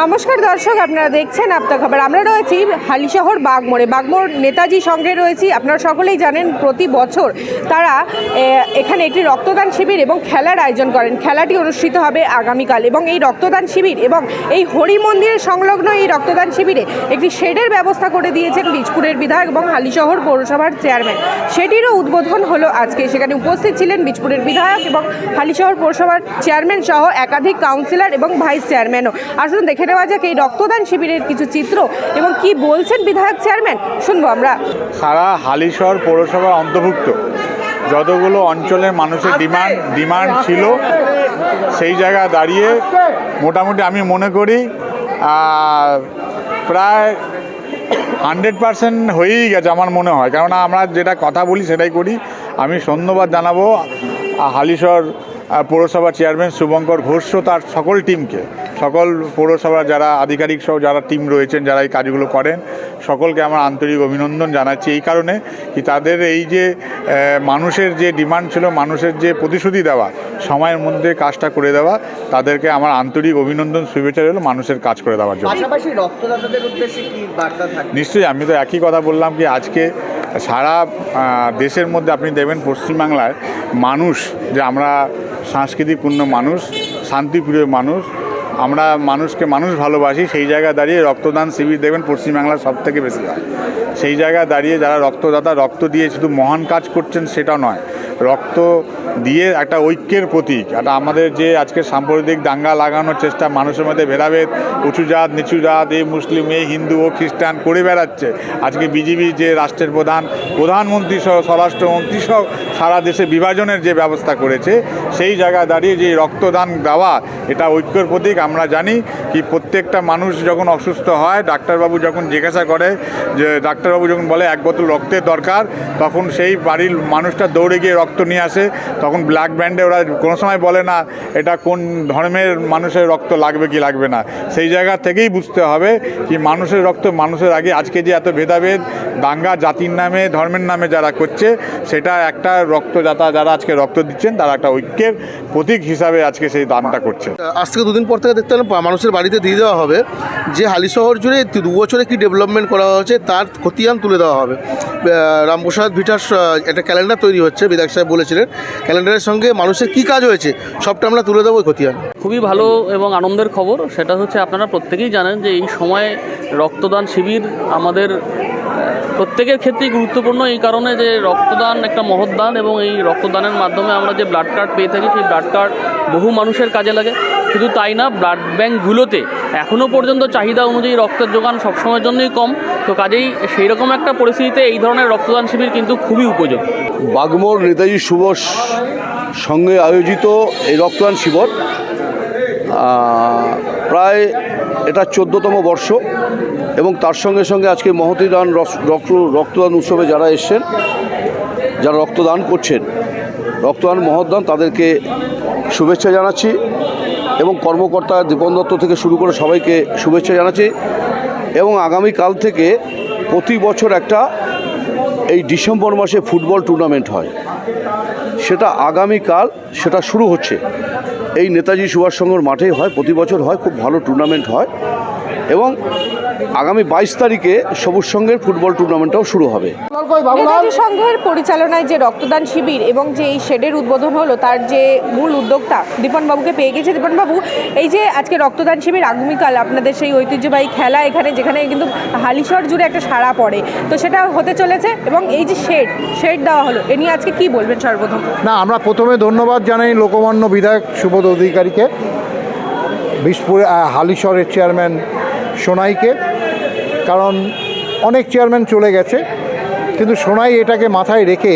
নমস্কার দর্শক, আপনারা দেখছেন আপনার খবর। আমরা রয়েছি হালিশহর বাগমোড়ে। বাগমোড় নেতাজি সংঘে রয়েছি। আপনারা সকলেই জানেন প্রতি বছর তারা এখানে একটি রক্তদান শিবির এবং খেলার আয়োজন করেন। খেলাটি অনুষ্ঠিত হবে আগামীকাল এবং এই রক্তদান শিবির এবং এই হরি মন্দিরের সংলগ্ন এই রক্তদান শিবিরে একটি শেডের ব্যবস্থা করে দিয়েছেন বীজপুরের বিধায়ক এবং হালিশহর পৌরসভার চেয়ারম্যান। সেটিরও উদ্বোধন হলো আজকে। সেখানে উপস্থিত ছিলেন বীজপুরের বিধায়ক এবং হালিশহর পৌরসভার চেয়ারম্যান সহ একাধিক কাউন্সিলর এবং ভাইস চেয়ারম্যানও। আসুন দেখে নেওয়া যাক এই রক্তদান শিবিরের কিছু চিত্র এবং কি বলছেন বিধায়ক চেয়ারম্যান। শুনব আমরা। সারা হালিশহর পৌরসভার অন্তর্ভুক্ত। যতগুলো অঞ্চলের মানুষের ডিমান্ড ডিমান্ড ছিল সেই জায়গায় দাঁড়িয়ে মোটামুটি আমি মনে করি প্রায় হান্ড্রেড পার্সেন্ট হয়েই গেছে আমার মনে হয়। কেননা আমরা যেটা কথা বলি সেটাই করি। আমি ধন্যবাদ জানাব হালিশহর পৌরসভা চেয়ারম্যান শুভঙ্কর ঘোষ তার সকল টিমকে। সকল পৌরসভার যারা আধিকারিক সহ যারা টিম রয়েছেন যারা এই কাজগুলো করেন সকলকে আমার আন্তরিক অভিনন্দন জানাচ্ছি। এই কারণে কি তাদের এই যে মানুষের যে ডিমান্ড ছিল মানুষের যে প্রতিশ্রুতি দেওয়া সময়ের মধ্যে কাজটা করে দেওয়া তাদেরকে আমার আন্তরিক অভিনন্দন শুভেচ্ছা রইল মানুষের কাজ করে দেওয়ার জন্য। পাশাপাশি রক্তদাতাদের উদ্দেশ্যে কি বার্তা থাকে নিশ্চয়ই আমি তো একই কথা বললাম কি আজকে সারা দেশের মধ্যে আপনি দেখবেন পশ্চিমবাংলায় মানুষ যে আমরা সংস্কৃতিপূর্ণ মানুষ শান্তিপ্রিয় মানুষ আমরা মানুষকে মানুষ ভালোবাসি, সেই জায়গায় দাঁড়িয়ে রক্তদান শিবির দেখবেন পশ্চিমবাংলার সব থেকে বেশি হয়। সেই জায়গায় দাঁড়িয়ে যারা রক্তদাতা, রক্ত দিয়ে শুধু মহান কাজ করছেন সেটা নয়। রক্ত দিয়ে একটা ঐক্যের প্রতীক। একটা আমাদের যে আজকে সাম্প্রদায়িক দাঙ্গা লাগানোর চেষ্টা, মানুষের মধ্যে ভেদাভেদ, উঁচু জাত, নিচু জাত, এই মুসলিম, এই হিন্দু, ও খ্রিস্টান করে বেড়াচ্ছে। আজকে বিজেপি যে রাষ্ট্রের প্রধান, প্রধানমন্ত্রী সহ, স্বরাষ্ট্রমন্ত্রী সহ সারা দেশে বিভাজনের যে ব্যবস্থা করেছে, সেই জায়গায় দাঁড়িয়ে যে রক্তদান দেওয়া, এটা ঐক্যর প্রতীক। আমরা জানি কি প্রত্যেকটা মানুষ যখন অসুস্থ হয়, ডাক্তারবাবু যখন জিজ্ঞাসা করে যে, ডাক্তারবাবু যখন বলে, এক বোতল রক্তের দরকার, তখন সেই বাড়ির মানুষটা দৌড়ে গিয়ে রক্ত নিয়ে আসে, তখন ব্ল্যাক ব্যান্ডে ওরা কোনো সময় বলে না, এটা কোন ধর্মের মানুষের রক্ত লাগবে কি লাগবে না। সেই জায়গা থেকেই বুঝতে হবে কি মানুষের রক্ত মানুষের আগে। আজকে যে এত ভেদাভেদ, দাঙ্গা জাতির নামে, ধর্মের নামে যারা করছে, সেটা একটা রক্তদাতা যারা আজকে রক্ত দিচ্ছেন, তারা একটা ঐক্যের প্রতীক হিসাবে আজকে সেই দানটা করছে। আজ থেকে দুদিন পর থেকে দেখতে পেলাম মানুষের বাড়িতে দিয়ে দেওয়া হবে। যে হালি শহর জুড়ে দু বছরে কি ডেভেলপমেন্ট করা হয়েছে, তার খতিয়ান তুলে দেওয়া হবে। রামপ্রসাদ ভিটার একটা ক্যালেন্ডার তৈরি হচ্ছে, বিধায়ক সাহেব বলেছিলেন, ক্যালেন্ডারের সঙ্গে মানুষের কি কাজ হয়েছে, সবটা আমরা তুলে দেবো খতিয়ান। খুবই ভালো এবং আনন্দের খবর, সেটা হচ্ছে আপনারা প্রত্যেকেই জানেন যে এই সময় রক্তদান শিবির আমাদের প্রত্যেকের ক্ষেত্রেই গুরুত্বপূর্ণ এই কারণে যে রক্তদান একটা মহৎদান এবং এই রক্তদানের মাধ্যমে আমরা যে ব্লাড কার্ড পেয়ে থাকি, সেই ব্লাড কার্ড বহু মানুষের কাজে লাগে। শুধু তাই না ব্লাড ব্যাঙ্কগুলোতে এখনও পর্যন্ত চাহিদা অনুযায়ী রক্তের যোগান সবসময়ের জন্যই কম। তো কাজেই সেই রকম একটা পরিস্থিতিতে এই ধরনের রক্তদান শিবির কিন্তু খুবই উপযোগী। বাগমোড় নেতাজি সুভাষ সঙ্গে আয়োজিত এই রক্তদান শিবির প্রায় এটা চোদ্দোতম বর্ষ এবং তার সঙ্গে সঙ্গে আজকে মহতিদান রক্ত রক্তদান উৎসবে যারা এসছেন, যারা রক্তদান করছেন, রক্তদান মহদান তাদেরকে শুভেচ্ছা জানাচ্ছি এবং কর্মকর্তা দীপন দত্ত থেকে শুরু করে সবাইকে শুভেচ্ছা জানাচ্ছি এবং আগামীকাল থেকে প্রতি বছর একটা এই ডিসেম্বর মাসে ফুটবল টুর্নামেন্ট হয়। সেটা আগামীকাল সেটা শুরু হচ্ছে। এই নেতাজি সুভাষ সংঘর মাঠেই হয় প্রতি বছর হয় খুব ভালো টুর্নামেন্ট হয়। এবং আগামী বাইশ তারিখে সবুজ সঙ্গের ফুটবল টুর্নামেন্টটাও শুরু হবে। নেতাজি সংঘের পরিচালনায় যে রক্তদান শিবির এবং যে এই শেডের উদ্বোধন হলো তার যে মূল উদ্যোক্তা দীপনবাবুকে পেয়ে গেছে। দীপনবাবু এই যে আজকে রক্তদান শিবির আগামীকাল আপনাদের সেই ঐতিহ্যবাহী খেলা এখানে যেখানে কিন্তু হালিশহর জুড়ে একটা সাড়া পড়ে তো সেটা হতে চলেছে এবং এই যে শেড শেড দেওয়া হলো এ নিয়ে আজকে কি বলবেন সর্বপ্রথম? না আমরা প্রথমে ধন্যবাদ জানাই লোকমান্য বিধায়ক সুবোধ অধিকারীকে। বিশপুর আহ, হালিশহরের চেয়ারম্যান সোনাইকে, কারণ অনেক চেয়ারম্যান চলে গেছে, কিন্তু সোনাই এটাকে মাথায় রেখে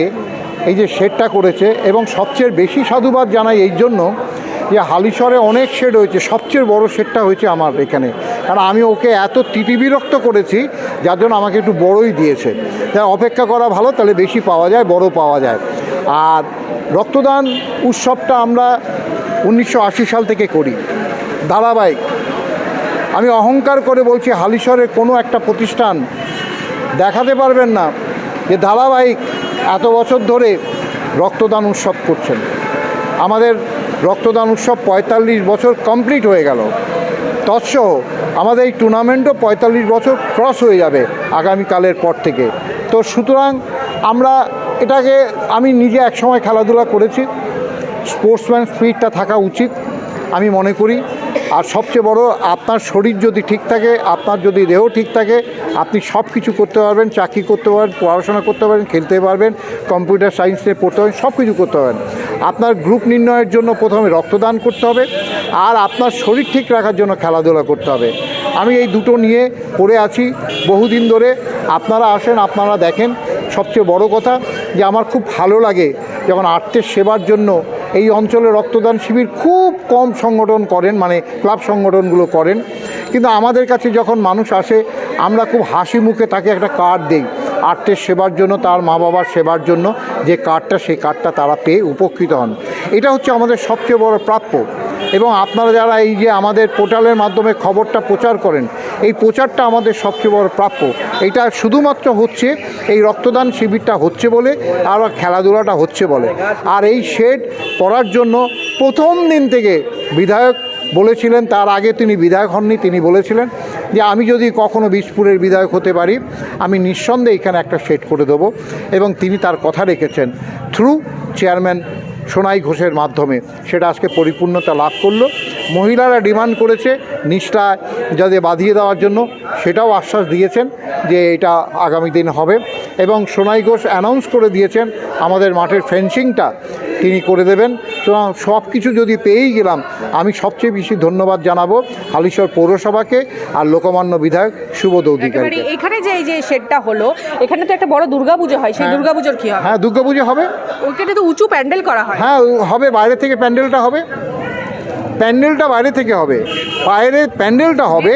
এই যে শেডটা করেছে এবং সবচেয়ে বেশি সাধুবাদ জানাই এই জন্য যে হালিশহরে অনেক শেড হয়েছে, সবচেয়ে বড় শেডটা হয়েছে আমার এখানে। কারণ আমি ওকে এত তিতিবিরক্ত করেছি, যার জন্য আমাকে একটু বড়ই দিয়েছে। তাই অপেক্ষা করা ভালো, তাহলে বেশি পাওয়া যায়, বড় পাওয়া যায়। আর রক্তদান উৎসবটা আমরা উনিশশো আশি সাল থেকে করি। ধারাবাহিক। আমি অহংকার করে বলছি হালিশহরের কোনো একটা প্রতিষ্ঠান দেখাতে পারবেন না যে ধারাবাহিক এত বছর ধরে রক্তদান উৎসব করছেন। আমাদের রক্তদান উৎসব পঁয়তাল্লিশ বছর কমপ্লিট হয়ে গেল। তৎসহ আমাদের এই টুর্নামেন্টও পঁয়তাল্লিশ বছর ক্রস হয়ে যাবে আগামীকালের পর থেকে। তো সুতরাং আমরা এটাকে, আমি নিজে একসময় খেলাধুলা করেছি। স্পোর্টসম্যান স্পিডটা থাকা উচিত। আমি মনে করি, আর সবচেয়ে বড়, আপনার শরীর যদি ঠিক থাকে, আপনার যদি দেহ ঠিক থাকে, আপনি সব কিছু করতে পারবেন, চাকরি করতে পারবেন, পড়াশোনা করতে পারবেন, খেলতে পারবেন, কম্পিউটার সায়েন্স পড়তে পারবেন সব কিছু করতে পারবেন। আপনার গ্রুপ নির্ণয়ের জন্য প্রথমে রক্তদান করতে হবে, আর আপনার শরীর ঠিক রাখার জন্য খেলাধুলা করতে হবে। আমি এই দুটো নিয়ে পড়ে আছি, বহুদিন ধরে। আপনারা আসেন, আপনারা দেখেন। সবচেয়ে বড় কথা যে আমার খুব ভালো লাগে যখন আর্থের সেবার জন্য এই অঞ্চলে রক্তদান শিবির খুব কম সংগঠন করেন মানে ক্লাব সংগঠনগুলো করেন। কিন্তু আমাদের কাছে যখন মানুষ আসে, আমরা খুব হাসি মুখে তাকে একটা কার্ড দিই। আর্থের সেবার জন্য, তার মা বাবার সেবার জন্য, যে কার্ডটা সেই কার্ডটা তারা পেয়ে উপকৃত হন। এটা হচ্ছে আমাদের সবচেয়ে বড় প্রাপ্য। এবং আপনারা যারা এই যে আমাদের পোর্টালের মাধ্যমে খবরটা প্রচার করেন এই প্রচারটা আমাদের সবচেয়ে বড় প্রাপ্য। এটা শুধুমাত্র হচ্ছে এই রক্তদান শিবিরটা হচ্ছে বলে আর খেলাধুলাটা হচ্ছে বলে। আর এই শেড করার জন্য প্রথম দিন থেকে বিধায়ক বলেছিলেন, তার আগে তিনি বিধায়ক হননি, তিনি বলেছিলেন যে আমি যদি কখনো বীজপুরের বিধায়ক হতে পারি, আমি নিঃসন্দেহে এখানে একটা শেড করে দেবো। এবং তিনি তার কথা রেখেছেন। থ্রু চেয়ারম্যান সোনাই ঘোষের মাধ্যমে। সেটা আজকে পরিপূর্ণতা লাভ করল। মহিলারা ডিমান্ড করেছে নিষ্ঠায় যাদের বাঁধিয়ে দেওয়ার জন্য। সেটাও আশ্বাস দিয়েছেন যে এটা আগামী দিন হবে এবং সোনাই ঘোষ অ্যানাউন্স করে দিয়েছেন আমাদের মাঠের ফেন্সিংটা তিনি করে দেবেন। তো সব কিছু যদি পেয়েই গেলাম আমি সবচেয়ে বেশি ধন্যবাদ জানাব হালিশহর পৌরসভাকে আর লোকমান্য বিধায়ক সুবোধ একেবারে অধিকারীকে এখানে যে এই যে শেডটা হলো এখানে তো একটা বড় দুর্গাপুজো হয় সেই দুর্গাপুজোর কি হবে? হ্যাঁ দুর্গাপুজো হবে। ওখানে তো উঁচু প্যান্ডেল করা হয়। হ্যাঁ হবে বাইরে থেকে প্যান্ডেলটা হবে। প্যান্ডেলটা বাইরে থেকে হবে। বাইরে প্যান্ডেলটা হবে।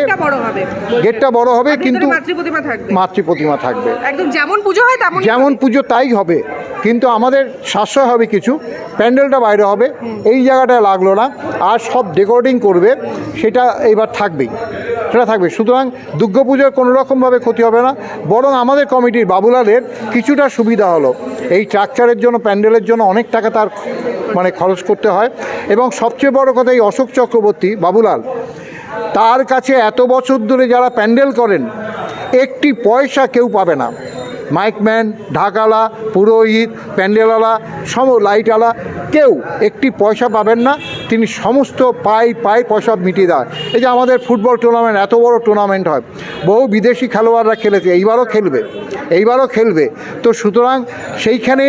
গেটটা বড় হবে। কিন্তু মাতৃ প্রতিমা থাকবে। মাতৃ প্রতিমা থাকবে। একদম যেমন পুজো হয় তেমন যেমন পুজো তাই হবে। কিন্তু আমাদের সাশ্রয় হবে কিছু। প্যান্ডেলটা বাইরে হবে। এই জায়গাটা লাগল না। আর সব ডেকোরেটিং করবে। সেটা এবার থাকবেই। সেটা থাকবে। সুতরাং দুর্গাপুজোর কোনো রকমভাবে ক্ষতি হবে না। বরং আমাদের কমিটির বাবুলালের কিছুটা সুবিধা হলো। এই স্ট্রাকচারের জন্য, প্যান্ডেলের জন্য অনেক টাকা তার মানে খরচ করতে হয়। এবং সবচেয়ে বড় কথা এই অশোক চক্রবর্তী বাবুলাল। তার কাছে এত বছর ধরে যারা প্যান্ডেল করেন, একটি পয়সা কেউ পাবে না। মাইকম্যান ঢাকালা পুরোহিত, প্যান্ডেলওয়ালা, সম, লাইটওয়ালা, কেউ একটি পয়সা পাবেন না। তিনি সমস্ত পাই পাই পয়সা মিটিয়ে দেয় এই যে আমাদের ফুটবল টুর্নামেন্ট এত বড় টুর্নামেন্ট হয় বহু বিদেশি খেলোয়াড়রা খেলেছে, এইবারও খেলবে এইবারও খেলবে তো সুতরাং সেইখানে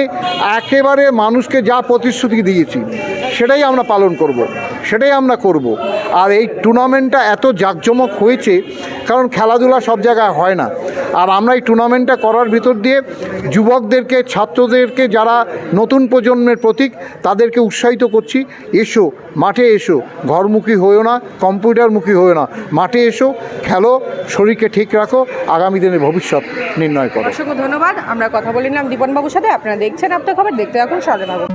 একেবারে মানুষকে যা প্রতিশ্রুতি দিয়েছি, সেটাই আমরা পালন করব। সেটাই আমরা করব। আর এই টুর্নামেন্টটা এত জাঁকজমক হয়েছে, কারণ খেলাধুলা সব জায়গায় হয় না। আর আমরা এই টুর্নামেন্টটা করার ভিতর দিয়ে যুবকদেরকে, ছাত্রদেরকে যারা নতুন প্রজন্মের প্রতীক, তাদেরকে উৎসাহিত করছি। এসো, মাঠে এসো, ঘরমুখী হয়েও না, কম্পিউটারমুখী হয়েও না। মাঠে এসো, খেলো, শরীরকে ঠিক রাখো, আগামী দিনের ভবিষ্যৎ নির্ণয় করো। অসংখ্য ধন্যবাদ। আমরা কথা বলে নিলাম দীপনবাবুর সাথে। আপনারা দেখছেন আপনার খবর, দেখতে থাকুন সঙ্গে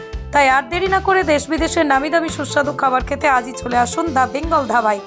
তাই আর দেরি না করে দেশ বিদেশের নামি দামি সুস্বাদু খাবার খেতে আজই চলে আসুন দ্য বেঙ্গল ধাবায়।